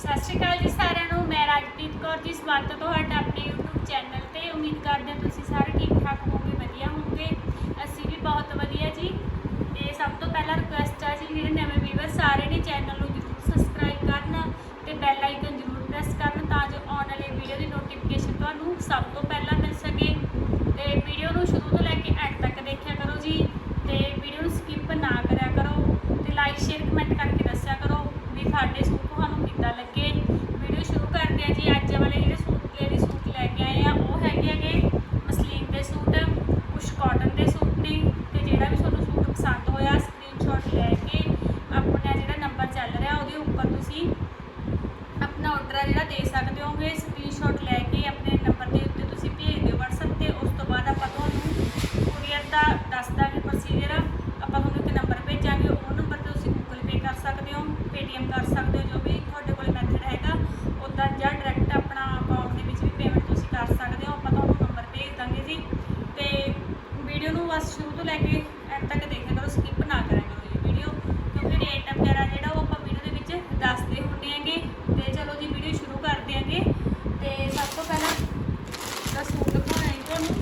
ਸਤਿ ਸ਼੍ਰੀ ਅਕਾਲ ਜੀ ਸਾਰਿਆਂ ਨੂੰ, ਮੈਂ ਰਾਜਪ੍ਰੀਤ ਕੌਰ ਜੀ, ਸਵਾਗਤ ਹੈ ਤੁਹਾਡਾ ਆਪਣੇ YouTube ਚੈਨਲ ਤੇ। ਉਮੀਦ ਕਰਦੇ ਹਾਂ ਤੁਸੀਂ ਸਾਰੇ ਠੀਕ ਠਾਕ ਹੋਵੋਗੇ, ਵਧੀਆ ਹੋਵੋਗੇ। ਅਸੀਂ ਵੀ ਬਹੁਤ ਵਧੀਆ ਜੀ। ਤੇ ਸਭ ਤੋਂ ਪਹਿਲਾਂ ਰਿਕੁਐਸਟ ਆ ਜੀ, ਜਿਹੜੇ ਨਵੇਂ ਵੀਵਰ ਸਾਰੇ ਨੇ ਚੈਨਲ ਨੂੰ ਜਰੂਰ ਸਬਸਕ੍ਰਾਈਬ ਕਰਨ ਤੇ ਬੈਲ ਆਈਕਨ ਜਰੂਰ ਪ੍ਰੈਸ ਕਰਨ ਤਾਂ ਜੋ ਆਉਣ ਵਾਲੇ ਵੀਡੀਓ ਦੀ ਨੋਟੀਫਿਕੇਸ਼ਨ ਤੁਹਾਨੂੰ ਸਭ ਤੋਂ ਪਹਿਲਾਂ ਮਿਲ ਸਕੇ ਤੇ ਵੀਡੀਓ ਨੂੰ ਸ਼ੁਰੂ ਤੋਂ ਲੈ ਕੇ ਐਂਡ ਤੱਕ ਦੇਖਿਆ ਕਰੋ ਜੀ ਤੇ ਵੀਡੀਓ ਨੂੰ ਸਕਿਪ ਨਾ ਕਰਿਆ ਕਰੋ ਤੇ ਲਾਈਕ ਸ਼ੇਅਰ ਕਮੈਂਟ ਕਰਕੇ ਦੱਸਿਆ ਕਰੋ ਵੀ ਸਾਡੇ ਸੂਟ ਤੁਹਾਨੂੰ ਕਿੱਦਾਂ ਲੱਗੇ ਵੀਡੀਓ ਸ਼ੁਰੂ ਕਰਦੇ ਆ ਜੀ ਅੱਜ ਵਾਲੇ ਜਿਹੜੇ ਸੂਟ ਲੇਡੀ ਸੂਟ ਲੈ ਕੇ ਆਏ ਆ ਉਹ ਹੈਗੇ ਹੈਗੇ ਮਸਲੀਨ ਦੇ ਸੂਟ ਕੁਝ ਕਾਟਨ ਦੇ ਸੂਟ ਨੇ ਤੇ ਜਿਹੜਾ ਵੀ ਤੁਹਾਨੂੰ ਸੂਟ ਪਸੰਦ ਹੋਇਆ ਸਕਰੀਨਸ਼ਾਟ ਲੈ ਕੇ ਆਪਣਾ ਜਿਹੜਾ ਨੰਬਰ ਚੱਲ ਰਿਹਾ ਉਹਦੇ ਉੱਪਰ ਤੁਸੀਂ ਆਪਣਾ ਆਰਡਰ ਆ ਜਿਹੜਾ ਦੇ ਸਕਦੇ ਹੋਗੇ ਸਕਰੀਨਸ਼ਾਟ ਲੈ ਕੇ ਆਪਣੇ ਨੰਬਰ ਦੇ ਉੱਤੇ ਤੁਸੀਂ ਭੇਜ ਦਿਓ WhatsApp ਤੇ ਉਸ ਤੋਂ ਬਾਅਦ ਆਪਾਂ ਤੁਹਾਨੂੰ ਕੁਰੀਅਰ ਦਾ ਦੱਸ ਦਾਂਗੇ ਪ੍ਰੋਸੀਜਰ ਆਪਾਂ ਤੁਹਾਨੂੰ ਇੱਕ ਨੰਬਰ ਭੇਜਾਂਗੇ ਉਹ ਨੰਬਰ ਤੇ ਤੁਸੀਂ Google Pay ਕਰ ਸਕਦੇ ਕਰ ਸਕਦੇ ਹੋ, ਜੋ ਵੀ ਤੁਹਾਡੇ ਕੋਲ ਮੈਥਡ ਹੈਗਾ ਉੱਦਾਂ ਜਾਂ ਡਾਇਰੈਕਟ ਆਪਣਾ ਅਕਾਊਂਟ ਦੇ ਵਿੱਚ ਵੀ ਪੇਮੈਂਟ ਤੁਸੀਂ ਕਰ ਸਕਦੇ ਹੋ। ਆਪਾਂ ਤੁਹਾਨੂੰ ਨੰਬਰ ਭੇਜ ਦਾਂਗੇ ਜੀ। ਤੇ ਵੀਡੀਓ ਨੂੰ ਬਸ ਸ਼ੁਰੂ ਤੋਂ ਲੈ ਕੇ ਐਂਡ ਤੱਕ ਦੇਖਿਆ ਕਰੋ ਸਕਿਪ ਨਾ ਕਰਿਆ ਕਰੋ ਜੀ ਵੀਡੀਓ ਕਿਉਂਕਿ ਰੇਟ ਵਗੈਰਾ ਜਿਹੜਾ ਉਹ ਆਪਾਂ ਵੀਡੀਓ ਦੇ ਵਿੱਚ ਦੱਸਦੇ ਹੁੰਦੇ ਆਂਗੇ ਤੇ ਚਲੋ ਜੀ ਵੀਡੀਓ ਸ਼ੁਰੂ ਕਰਦੇ ਆਂਗੇ ਤੇ ਸਭ ਤੋਂ ਪਹਿਲਾਂ ਦਾ ਸੂਟ ਦਿਖਾਉਣਾ ਹੈ ਤੁਹਾਨੂੰ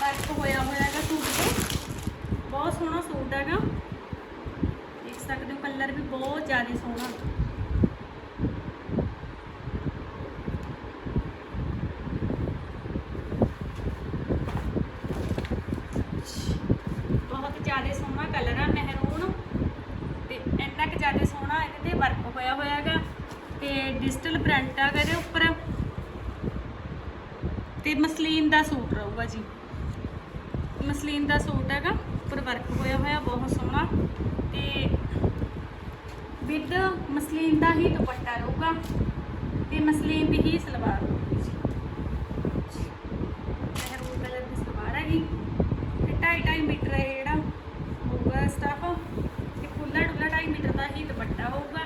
ਵਰਕ ਹੋਇਆ ਹੋਇਆ ਹੈਗਾ ਸੂਟ ਤੇ ਬਹੁਤ ਸੋਹਣਾ ਸੂਟ ਹੈਗਾ ਦੇਖ ਸਕਦੇ ਹੋ ਕਲਰ ਵੀ ਬਹੁਤ ਜ਼ਿਆਦਾ ਸੋਹਣਾ ਬਹੁਤ ਜ਼ਿਆਦਾ ਸੋਹਣਾ ਕਲਰ ਆ ਮਹਿਰੂਨ ਤੇ ਇੰਨਾ ਕੁ ਜ਼ਿਆਦਾ ਸੋਹਣਾ ਇਹਦੇ ਤੇ ਵਰਕ ਹੋਇਆ ਹੋਇਆ ਹੈਗਾ ਤੇ ਡਿਜੀਟਲ ਪ੍ਰਿੰਟ ਹੈਗਾ ਇਹਦੇ ਉੱਪਰ। ਤੇ ਮਸਲੀਨ ਦਾ ਸੂਟ ਰਹੂਗਾ ਜੀ। ਮਸਲੀਨ ਦਾ ਸੂਟ ਹੈਗਾ, ਉੱਪਰ ਵਰਕ ਹੋਇਆ ਹੋਇਆ, ਬਹੁਤ ਸੋਹਣਾ। ਤੇ ਵਿਦ ਮਸਲੀਨ ਦਾ ਹੀ ਦੁਪੱਟਾ ਰਹੂਗਾ। ਤੇ ਮਸਲੀਨ ਦੀ ਹੀ ਸਲਵਾਰ ਰਹੂਗੀ ਜੀ ਮਹਿਰੂਨ ਕਲਰ ਦੀ ਸਲਵਾਰ ਹੈਗੀ ਤੇ 2.5 ਮੀਟਰ ਹੈ ਜਿਹੜਾ ਹੋਊਗਾ ਸਟਾਫ ਤੇ ਖੁੱਲਾ ਡੁੱਲਾ 2.5 ਮੀਟਰ ਦਾ ਹੀ ਦੁਪੱਟਾ ਹੋਊਗਾ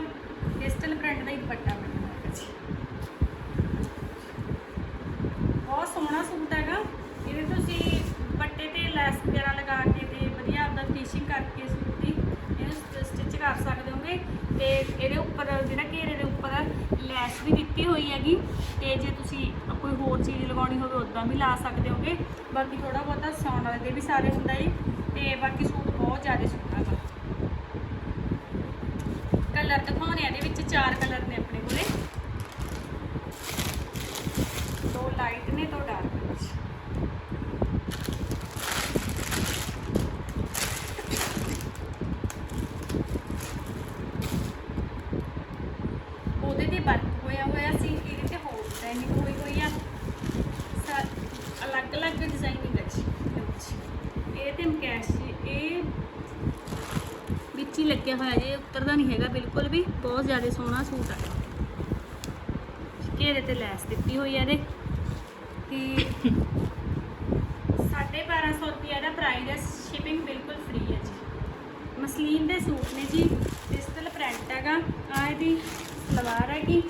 ਡਿਜੀਟਲ ਪ੍ਰਿੰਟ ਦਾ ਹੀ ਦੁਪੱਟਾ ਬਣਨਾ ਜੀ ਬਹੁਤ ਸੋਹਣਾ ਸੂਟ ਹੈਗਾ। ਇਹਦੇ ਤੁਸੀਂ ਦੁਪੱਟੇ ਤੇ ਲੈਸ ਵਗੈਰਾ ਲਗਾ ਕੇ ਤੇ ਵਧੀਆ ਆਪਦਾ ਫਿਨਿਸ਼ਿੰਗ ਕਰਕੇ ਸੂਟ ਦੀ ਇਹਨੂੰ ਸਟਿਚ ਕਰ ਸਕਦੇ ਹੋਗੇ। ਤੇ ਇਹਦੇ ਉੱਪਰ ਜਿਹੜਾ ਘੇਰੇ ਦੇ ਉੱਪਰ ਲੈਸ ਵੀ ਦਿੱਤੀ ਹੋਈ ਹੈਗੀ। ਤੇ ਜੇ ਤੁਸੀਂ ਕੋਈ ਹੋਰ ਚੀਜ਼ ਲਗਾਉਣੀ ਹੋਵੇ ਉਦਾਂ ਵੀ ਲਾ ਸਕਦੇ ਹੋਗੇ। ਬਾਕੀ ਥੋੜਾ ਬਹੁਤਾ ਸਿਉਣ ਵਾਲੇ ਦੇ ਵੀ ਸਾਰੇ ਹੁੰਦਾ ਏ। ਤੇ ਬਾਕੀ ਸੂਟ ਬਹੁਤ ਜ਼ਿਆਦਾ ਸੋਹਣਾ ਹੈ ਕਲਰ ਦਿਖਾਉਣੇ ਆ, ਇਹਦੇ ਵਿੱਚ ਚਾਰ ਕਲਰ ਨੇ ਆਪਣੇ ਕੋਲੇ। ਦੋ ਲਾਈਟ ਨੇ, ਦੋ ਡਾਰਕ ਨੇ ਉਹਦੇ ਤੇ ਵਰਕ ਹੋਇਆ ਹੋਇਆ ਸੀ ਇਹਦੇ ਤੇ ਹੋਰ ਡਿਜ਼ਾਈਨਿੰਗ ਹੋਈ ਹੋਈ ਆ ਸਾ- ਅਲੱਗ-ਅਲੱਗ ਡਿਜ਼ਾਈਨਿੰਗ ਹੈ ਜੀ ਇਹਦੇ ਵਿੱਚ। ਇਹ ਤੇ ਮਕੈਸ਼ ਜੀ ਇਹ ਵਿੱਚ ਹੀ ਲੱਗਿਆ ਹੋਇਆ ਜੀ ਇਹ ਉਤਰਦਾ ਨਹੀਂ ਹੈਗਾ ਬਿਲਕੁਲ ਵੀ, ਬਹੁਤ ਜ਼ਿਆਦਾ ਸੋਹਣਾ ਸੂਟ ਆ। ਘੇਰੇ ਤੇ ਲੈਸ ਦਿੱਤੀ ਹੋਈ ਹੈ ਇਹਦੇ। ਤੇ 1250 ਰੁਪਏ ਦਾ ਪ੍ਰਾਈਸ ਹੈ ਸ਼ਿਪਿੰਗ ਬਿਲਕੁਲ ਫ੍ਰੀ ਹੈ ਜੀ। ਮਸਲੀਨ ਦੇ ਸੂਟ ਨੇ ਜੀ ਡਿਜੀਟਲ ਪ੍ਰਿੰਟ ਹੈਗਾ ਆ ਇਹਦੀ ਸਲਵਾਰ ਹੈਗੀ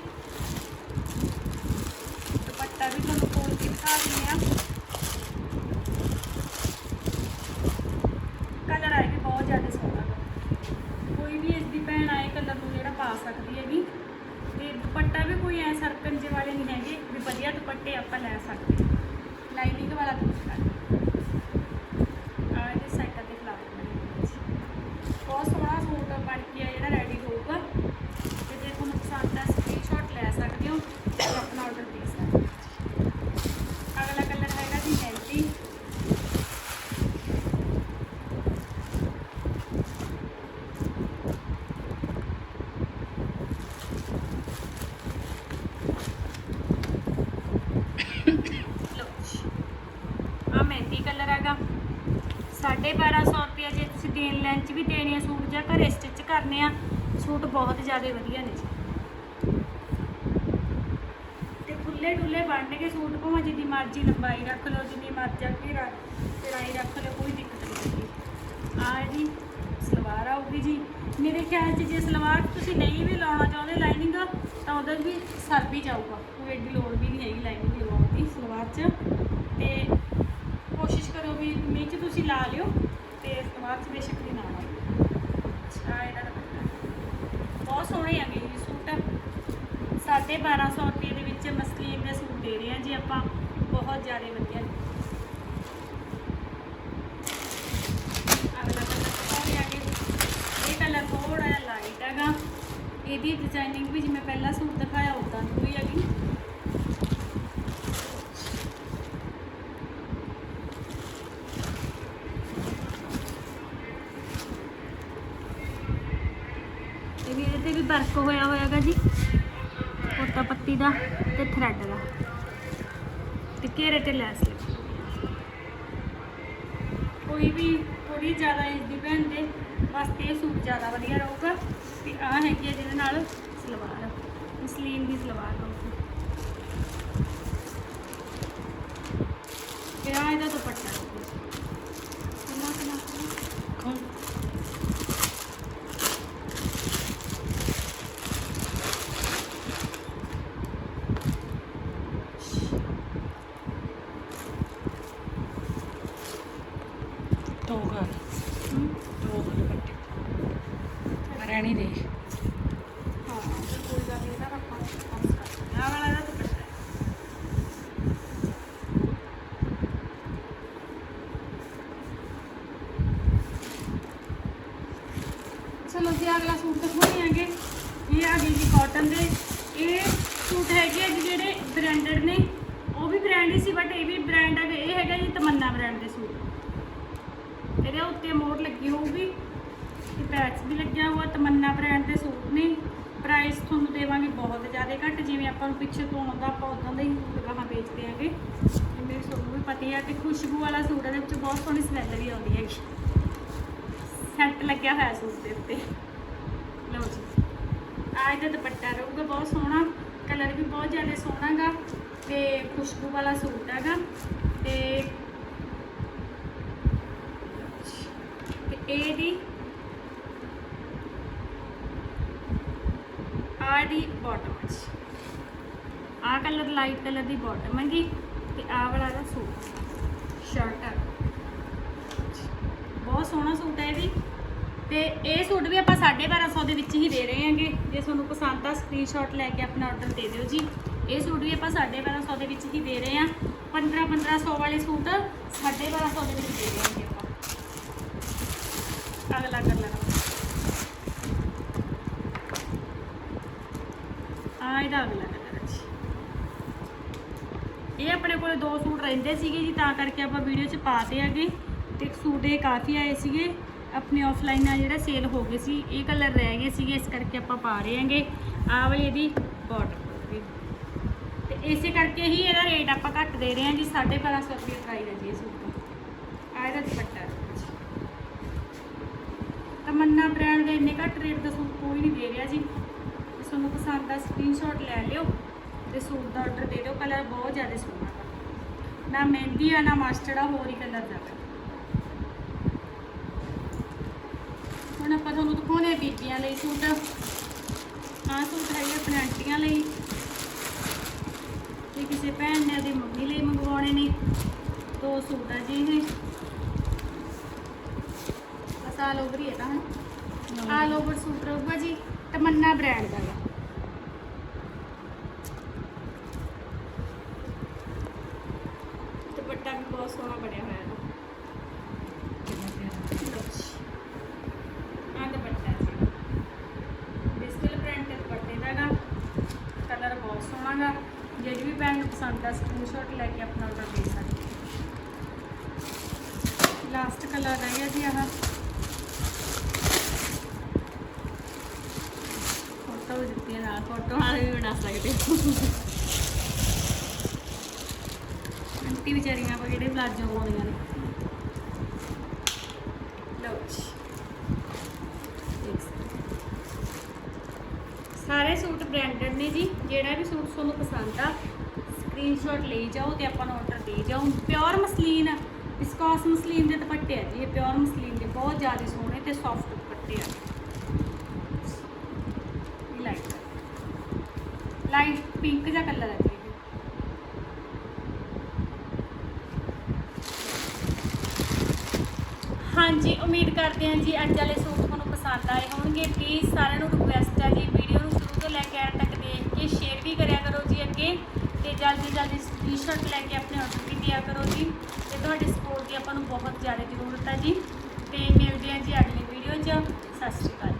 ਦੁਪੱਟਾ ਵੀ ਤੁਹਾਨੂੰ ਖੋਲ ਕੇ ਦਿਖਾ ਦਿੰਦੇ ਆ ਕਲਰ ਆਏ ਵੀ ਬਹੁਤ ਜ਼ਿਆਦਾ ਸੋਹਣਾ ਗਾ। ਕੋਈ ਵੀ ਇਸ ਦੀ ਭੈਣ ਆਏ ਕਲਰ ਨੂੰ ਜਿਹੜਾ ਪਾ ਸਕਦੀ ਹੈਗੀ ਤੇ ਦੁਪੱਟਾ ਵੀ ਕੋਈ ਐ ਸਰਕਨ ਜਿਹੇ ਵਾਲੇ ਨਹੀਂ ਹੈਗੇ ਵੀ ਵਧੀਆ ਦੁਪੱਟੇ ਆਪਾਂ ਲੈ ਸਕਦੇ ਲਾਈਨਿੰਗ ਵਾਲਾ ਦੁਪੱਟਾ ਆ ਇਹਦੇ ਸਾਈਡਾਂ ਤੇ ਫਲਾਵਰ ਬਣੇ ਬਹੁਤ ਸੋਹਣਾ ਸੂਟ ਬਣ ਕੇ ਜਿਹੜਾ ਰੈਡੀ ਹੋਊਗਾ ਤੇ ਜੇ ਤੁਹਾਨੂੰ ਪਸੰਦ ਆ ਸਕਰੀਨਸ਼ਾਟ ਲੈ ਸਕਦੇ ਹੋ ਤੇ ਆਪਣਾ ਆਰਡਰ ਦੇ ਸਕਦੇ ਹੋ ਅਗਲਾ ਕਲਰ ਹੈਗਾ ਜੀ ਮਹਿੰਦੀ ਲਓ ਜੀ ਆ ਮਹਿੰਦੀ ਕਲਰ ਹੈਗਾ 1250 ਰੁਪਏ ਜੇ ਤੁਸੀਂ ਚ ਵੀ ਦੇਣੇ ਆ ਸੂਟ ਜਾਂ ਘਰੇ ਸਟਿਚ ਕਰਨੇ ਆ, ਸੂਟ ਬਹੁਤ ਜ਼ਿਆਦਾ ਵਧੀਆ ਨੇ ਜੀ। ਤੇ ਖੁੱਲੇ ਡੁੱਲੇ ਬਣਨਗੇ ਸੂਟ, ਭਾਵੇਂ ਜਿੰਨੀ ਮਰਜ਼ੀ ਲੰਬਾਈ ਰੱਖ ਲਓ, ਜਿੰਨੀ ਮਰਜ਼ੀ ਘੇਰਾ ਚੜਾਈ ਰੱਖ ਲਓ, ਕੋਈ ਦਿੱਕਤ ਨਹੀਂ ਹੈਗੀ। ਆ ਜੀ, ਸਲਵਾਰ ਆਊਗੀ ਜੀ। ਮੇਰੇ ਖਿਆਲ 'ਚ ਜੇ ਸਲਵਾਰ ਤੁਸੀਂ ਨਹੀਂ ਵੀ ਲਾਉਣਾ ਚਾਹੁੰਦੇ ਲਾਈਨਿੰਗ, ਤਾਂ ਉਹਦਾ ਵੀ ਸਰ ਵੀ ਜਾਊਗਾ। ਕੋਈ ਐਡੀ ਲੋੜ ਵੀ ਨਹੀਂ ਹੈਗੀ ਲਾਈਨਿੰਗ ਲਵਾਉਣ ਦੀ, ਸਲਵਾਰ 'ਚ। ਤੇ ਕੋਸ਼ਿਸ਼ ਕਰੋ ਵੀ ਕਮੀਜ਼ 'ਚ ਤੁਸੀਂ ਲਾ ਲਿਓ। ਤੇ ਸਲਵਾਰ 'ਚ ਬੇਸ਼ੱਕ ਵੀ ਨਾ ਲਾਓ ਅੱਛਾ ਇਹਦਾ ਬਹੁਤ ਸੋਹਣੇ ਹੈਗੇ ਜੀ 1250 ਰੁਪਏ ਦੇ ਵਿੱਚ ਮਸਲੀਨ ਦੇ ਸੂਟ ਦੇ ਰਹੇ ਹਾਂ ਜੀ ਆਪਾਂ। ਬਹੁਤ ਜ਼ਿਆਦਾ ਵਧੀਆ। ਅਗਲਾ ਕਲਰ ਦਿਖਾਉਂਦੇ ਆਗੇ ਇਹ ਕਲਰ ਥੋੜਾ ਜਿਹਾ ਲਾਈਟ ਹੈਗਾ। ਇਹਦੀ ਡਿਜ਼ਾਈਨਿੰਗ ਵੀ ਜਿਵੇਂ ਪਹਿਲਾ ਸੂਟ ਦਿਖਾਇਆ ਉਦਾਂ ਦੀ ਹੋਈ ਹੈਗੀ। ਇਹ ਵੀ ਇਹਦੇ ਤੇ ਵੀ ਵਰਕ ਹੋਇਆ ਹੋਇਆਗਾ ਜੀ। ਕੋਟਾ ਪੱਤੀ ਦਾ ਤੇ ਥਰੈਡ ਦਾ। ਤੇ ਘੇਰੇ ਤੇ ਲੈਸ ਲੱਗੀ। ਕੋਈ ਵੀ ਥੋੜੀ ਜ਼ਿਆਦਾ ਏਜ ਦੀ ਭੈਣ ਦੇ ਵਾਸਤੇ ਇਹ ਸੂਟ ਜ਼ਿਆਦਾ ਵਧੀਆ ਰਹੂਗਾ। ਤੇ ਆ ਹੈਗੀ ਹੈ ਜਿਹਦੇ ਨਾਲ ਸਲਵਾਰ। ਮਸਲੀਨ ਦੀ ਸਲਵਾਰ ਰਹੂਗੀ। ਤੇ ਆ ਇਹਦਾ ਦੁਪੱਟਾ ਰਹੂਗਾ ਕਿੰਨਾ ਕਿੰਨਾ ਕਿੰਨਾ ਦੋ ਘਰ ਹਮ, ਦੋ ਘਰ ਦੁਪੱਟੇ ਰਹਿਣੀ ਦੇ ਹਾਂ ਤੇ ਕੋਈ ਗੱਲ ਨਹੀਂ ਇਹਦਾ ਆਪਾਂ ਕੰਮ ਕਰਦੇ ਹਾਂ ਆਹ ਵਾਲਾ ਇਹਦਾ ਦੁਪੱਟਾ ਹੈ। ਚਲੋ ਜੀ, ਅਗਲਾ ਸੂਟ ਦਿਖਾਉਣੇ ਆਗੇ ਇਹ ਆ ਗਏ ਜੀ ਕਾਟਨ ਦੇ। ਇਹ ਸੂਟ ਹੈਗੇ ਆ ਜੀ ਜਿਹੜੇ ਬ੍ਰਾਂਡਡ ਨੇ। ਉਹ ਵੀ ਬ੍ਰਾਂਡ ਹੀ ਸੀ ਬਟ ਇਹ ਵੀ ਬ੍ਰਾਂਡ ਹੈਗਾ। ਇਹ ਹੈਗਾ ਜੀ ਤਮੰਨਾ ਬ੍ਰਾਂਡ ਦੇ ਸੂਟ। ਇਹਦੇ ਉੱਤੇ ਮੋਹਰ ਲੱਗੀ ਹੋਊਗੀ। ਤੇ ਪੈਚ ਵੀ ਲੱਗਿਆ ਹੋਇਆ ਤਮੰਨਾ ਬ੍ਰਾਂਡ ਦੇ ਸੂਟ ਨੇ। ਪ੍ਰਾਈਸ ਤੁਹਾਨੂੰ ਦੇਵਾਂਗੇ ਬਹੁਤ ਜ਼ਿਆਦਾ ਘੱਟ, ਜਿਵੇਂ ਆਪਾਂ ਨੂੰ ਪਿੱਛੇ ਤੋਂ ਆਉਂਦਾ, ਆਪਾਂ ਉਦਾਂ ਦਾ ਹੀ ਲਗਾਹਾਂ ਵੇਚਦੇ ਆਂਗੇ ਤੇ ਮੇਰੇ ਸੂਟ ਵੀ ਪਤੀ ਆ ਤੇ ਖੁਸ਼ਬੂ ਵਾਲਾ ਸੂਟ ਇਹਦੇ ਵਿੱਚ ਬਹੁਤ ਸੋਹਣੀ ਸਮੈਲ ਵੀ ਆਉਂਦੀ ਹੈਗੀ। ਸੈਂਟ ਲੱਗਿਆ ਹੋਇਆ ਸੂਟ ਦੇ ਉੱਤੇ। ਲਓ ਜੀ। ਆਹ ਇਹਦਾ ਦੁਪੱਟਾ ਰਹੂਗਾ, ਬਹੁਤ ਸੋਹਣਾ। ਕਲਰ ਵੀ ਬਹੁਤ ਜ਼ਿਆਦਾ ਸੋਹਣਾ ਗਾ ਤੇ ਖੁਸ਼ਬੂ ਵਾਲਾ ਸੂਟ ਹੈਗਾ। ਤੇ ਤੇ ਇਹਦੀ ਆ ਦੀ ਬਾਟਮ ਹੈ ਆ ਕਲਰ ਲਾਈਟ ਕਲਰ ਦੀ ਬਾਟਮ ਹੈਗੀ ਤੇ ਆ ਵਾਲਾ ਦਾ ਸੂਟ। ਸ਼ਰਟ ਹੈ। ਬਹੁਤ ਸੋਹਣਾ ਸੂਟ ਹੈ ਇਹ ਵੀ। ਤੇ ਇਹ ਸੂਟ ਵੀ ਆਪਾਂ 1250 ਦੇ ਵਿੱਚ ਹੀ ਦੇ ਰਹੇ ਹਾਂਗੇ। ਜੇ ਤੁਹਾਨੂੰ ਪਸੰਦ ਆ ਸਕਰੀਨਸ਼ਾਟ ਲੈ ਕੇ ਆਪਣਾ ਆਰਡਰ ਦੇ ਦਿਓ ਜੀ। ਇਹ ਸੂਟ ਵੀ ਆਪਾਂ 1250 ਦੇ ਵਿੱਚ ਹੀ ਦੇ ਰਹੇ ਹਾਂ। 15 1500 ਵਾਲੇ ਸੂਟ 1250 ਦੇ ਵਿੱਚ ਦੇ ਰਹੇ ਹਾਂਗੇ ਆਪਾਂ। ਅਗਲਾ ਕਲਰ ਆ। ਇਹਦਾ ਅਗਲਾ ਕਲਰ ਜੀ। ਇਹ ਆਪਣੇ ਕੋਲ ਦੋ ਸੂਟ ਰਹਿੰਦੇ ਸੀਗੇ ਜੀ, ਤਾਂ ਕਰਕੇ ਆਪਾਂ ਵੀਡੀਓ 'ਚ ਪਾਤੇ ਹੈਗੇ। ਤੇ ਸੂਟ ਇਹ ਕਾਫੀ ਆਏ ਸੀਗੇ, ਆਪਣੇ ਆਫਲਾਈਨ ਆ ਜਿਹੜਾ ਸੇਲ ਹੋ ਗਏ ਸੀ, ਇਹ ਕਲਰ ਰਹਿ ਗਏ ਸੀਗੇ, ਇਸ ਕਰਕੇ ਆਪਾਂ ਪਾ ਰਹੇ ਹਾਂਗੇ। ਆਹ ਵਾਲੀ ਇਹਦੀ ਬਾਰਡਰ ਤੇ ਇਸੇ ਕਰਕੇ ਹੀ ਇਹਦਾ ਰੇਟ ਆਪਾਂ ਘੱਟ ਦੇ ਰਹੇ ਹਾਂ ਜੀ 1250 ਰੁਪਏ ਪ੍ਰਾਈਸ ਹੈ ਜੀ ਇਹ ਸੂਟ ਦਾ। ਆ ਇਹਦਾ ਦੁਪੱਟਾ ਹੈ ਤਮੰਨਾ ਬ੍ਰਾਂਡ ਦੇ ਇੰਨੇ ਘੱਟ ਰੇਟ ਦਾ ਸੂਟ ਕੋਈ ਨਹੀਂ ਦੇ ਰਿਹਾ ਜੀ। ਤੁਹਾਨੂੰ ਪਸੰਦ ਆ ਸਕਰੀਨਸ਼ਾਟ ਲੈ ਲਿਓ ਤੇ ਸੂਟ ਦਾ ਆਰਡਰ ਦੇ ਦਿਓ। ਕਲਰ ਬਹੁਤ ਜ਼ਿਆਦਾ ਸੋਹਣਾ ਨਾ ਮਹਿੰਦੀ ਆ ਨਾ ਮਸਟਰਡ ਆ ਹੋਰ ਹੀ ਕਲਰ ਦਾ। ਹੁਣ ਆਪਾਂ ਤੁਹਾਨੂੰ ਦਿਖਾਉਣੇ ਬੀਬੀਆਂ ਲਈ ਸੂਟ। ਆਹ ਸੂਟ ਹੈਗੇ ਆਪਣੇ ਆਂਟੀਆਂ ਲਈ। ਤੇ ਕਿਸੇ ਭੈਣ ਨੇ ਉਹਦੀ ਮੰਮੀ ਲਈ ਮੰਗਵਾਉਣੇ ਨੇ। ਦੋ ਸੂਟ ਆ ਜੀ ਇਹ। ਬਸ ਆਲ ਓਵਰ ਹੀ ਤਾਂ ਹਨਾ ਆਲ ਓਵਰ ਸੂਟ ਰਹੂਗਾ ਜੀ। ਤਮੰਨਾ ਬ੍ਰਾਂਡ ਦਾ ਹੈ ਦੁਪੱਟਾ ਵੀ ਬਹੁਤ ਸੋਹਣਾ ਬਣਿਆ ਹੋਇਆ ਹੈ ਆ ਦੁਪੱਟਾ ਜੀ ਡਿਜੀਟਲ ਪ੍ਰਿੰਟ ਦੇ ਦੁਪੱਟੇ ਦਾ ਗਾ ਕਲਰ ਬਹੁਤ ਜਿਹੜੀ ਵੀ ਭੈਣ ਨੂੰ ਪਸੰਦ ਆ ਸਕਰੀਨਸ਼ਾਟ ਲੈ ਕੇ ਆਪਣਾ ਆਰਡਰ ਦੇ ਸਕਦੇ ਲਾਸਟ ਕਲਰ ਰਹਿ ਗਿਆ ਜੀ ਆਹ। ਫੋਟੋ ਦਿੱਤੀ ਨਾਲ ਫੋਟੋ ਨਾਲ ਵੀ ਬਣਾ ਸਕਦੇ ਆਂਟੀ ਵਿਚਾਰੀਆਂ ਆਪਾਂ ਜਿਹੜੇ ਪਲਾਜੋ ਪਾਉਂਦੀਆਂ ਨੇ ਲਓ ਜੀ ਦੇਖ ਸਕਦੇ ਹੋ। ਸਾਰੇ ਸੂਟ ਬ੍ਰਾਂਡਡ ਨੇ ਜੀ। ਜਿਹੜਾ ਵੀ ਸੂਟ ਤੁਹਾਨੂੰ ਪਸੰਦ ਆ ਸਕਰੀਨਸ਼ਾਟ ਲਈ ਜਾਓ ਤੇ ਆਪਾਂ ਨੂੰ ਆਰਡਰ ਦੇ ਜਾਓ। ਪਿਓਰ ਮਸਲੀਨ ਵਿਸਕੋਸ ਮਸਲੀਨ ਦੇ ਦੁਪੱਟੇ ਆ ਜੀ। ਇਹ ਪਿਓਰ ਮਸਲੀਨ ਦੇ ਬਹੁਤ ਜ਼ਿਆਦਾ ਸੋਹਣੇ ਤੇ ਸੌਫਟ ਦੁਪੱਟੇ ਆ। ਲਾਈਟ ਲਾਈਟ ਪਿੰਕ ਜਿਹਾ ਕਲਰ ਹੈ ਜੀ ਹਾਂਜੀ, ਉਮੀਦ ਕਰਦੇ ਹਾਂ ਜੀ ਅੱਜ ਵਾਲੇ ਸੂਟ ਤੁਹਾਨੂੰ ਪਸੰਦ ਆਏ ਹੋਣਗੇ। ਪਲੀਜ਼ ਸਾਰਿਆਂ ਨੂੰ ਰਿਕੁਐਸਟ ਹੈ ਜੀ ਵੀਡੀਓ ਨੂੰ ਤੋਂ ਲੈ ਕੇ ਐਂਡ ਤੱਕ ਦੇਖ ਕੇ ਸ਼ੇਅਰ ਵੀ ਕਰਿਆ ਕਰੋ ਜੀ ਅੱਗੇ ਤੇ ਜਲਦੀ ਜਲਦੀ ਸਕਰੀਨਸ਼ਾਟ ਲੈ ਕੇ ਆਪਣੇ ਆਰਡਰ ਵੀ ਦਿਆ ਕਰੋ ਜੀ ਤੇ ਤੁਹਾਡੀ ਸਪੋਰਟ ਦੀ ਆਪਾਂ ਨੂੰ ਬਹੁਤ ਜ਼ਿਆਦਾ ਜ਼ਰੂਰਤ ਹੈ ਜੀ ਤੇ ਮਿਲਦੇ ਹਾਂ ਜੀ ਅਗਲੀ ਵੀਡੀਓ 'ਚ। ਸਤਿ ਸ਼੍ਰੀ ਅਕਾਲ।